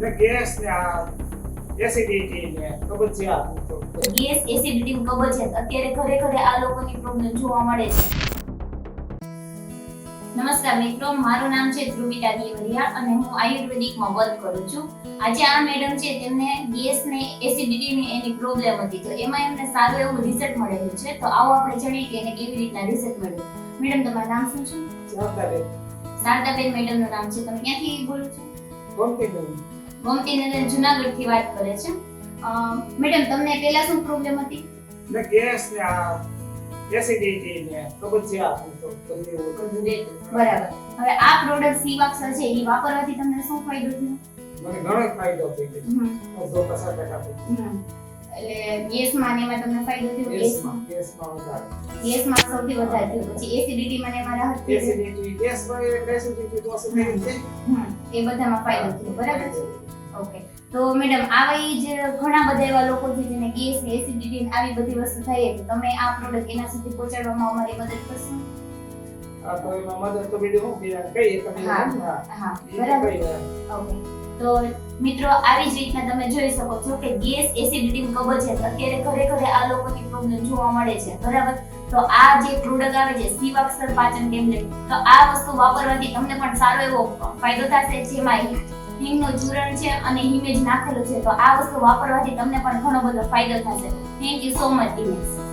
ને ગેસ ને આ એસિડિટી ને કબજિયાત ગેસ એસિડિટી કબજિયાત અત્યારે ઘરે ઘરે આ લોકોની પ્રોબ્લેમ જોવા મળે છે. નમસ્કાર મિત્રો મારું નામ છે ધ્રુવિતા દેવરિયા અને હું આયુર્વેદિકમાં વર્ક કરું છું. આજે આ મેડમ છે તેમને ગેસ ને એસિડિટી ની એની પ્રોબ્લેમ હતી. તો એમાં એમને સારું એવું રિઝલ્ટ મળેલું છે. તો આવો આપણે જાણીએ કે એને કેવી રીતના રિઝલ્ટ મળ્યું. મેડમ તમારું નામ શું છે? શારદાબેન શારદાબેન મેડમનું નામ છે. તમે ક્યાંથી બોલો છો? ગમતી નહીં જુનાગઢથી વાત કરે છે. મેડમ તમને પહેલા શું પ્રોબ્લેમ હતી? ને ગેસ ને આ એસિડિટી ને કબજિયાત તો તમને બરાબર. હવે આ પ્રોડક્ટ સીવાક્સર છે એ વાપરવાથી તમને શું ફાયદો થયો? મને ઘણો ફાયદો થઈ ગયો હમ, અડધો પચાસ ટકા થઈ હમ. એટલે ગેસમાં ને એમાં તમને ફાયદો થયો ગેસમાં ગેસમાં? ગેસમાં વધારે. ગેસમાં સૌથી વધારે થયો. પછી એસિડિટી મને મારા હતી. એસિડિટી ગેસમાં એસિડિટી તો છે એ બધામાં ફાયદો થયો. બરાબર છે? ઓકે તો મેડમ આવી જ ઘણા બધા એવા લોકો છે જેને ગેસ ને એસિડિટી આવી બધી વસ્તુ થાય તો તમે આ પ્રોડક્ટ એના સુધી પહોંચાડવામાં અમારી મદદ કરશો? આ તો એમાં મદદ તો બીજું કહીએ તમે હા. હા. બરાબર. ઓકે તો મિત્રો, આવી જ રીતના તમે જોઈ શકો છો કે ગેસ એસિડિટી કબજિયાત અત્યારે ઘરે ઘરે આ લોકોની પ્રોબ્લેમ જોવા મળે છે. બરાબર? તો આ જે પ્રોડક્ટ આવે છે સિવાક્સર પાચન ટેબ્લેટ તો આ વસ્તુ વાપરવાથી તમને પણ સારો એવો ફાયદો થશે. જેમાં હિંગનું ચૂરણ છે અને હિમેજ નાખેલું છે. તો આ વસ્તુ વાપરવાથી તમને પણ ઘણો બધો ફાયદો થશે. Thank you so much હિમેજ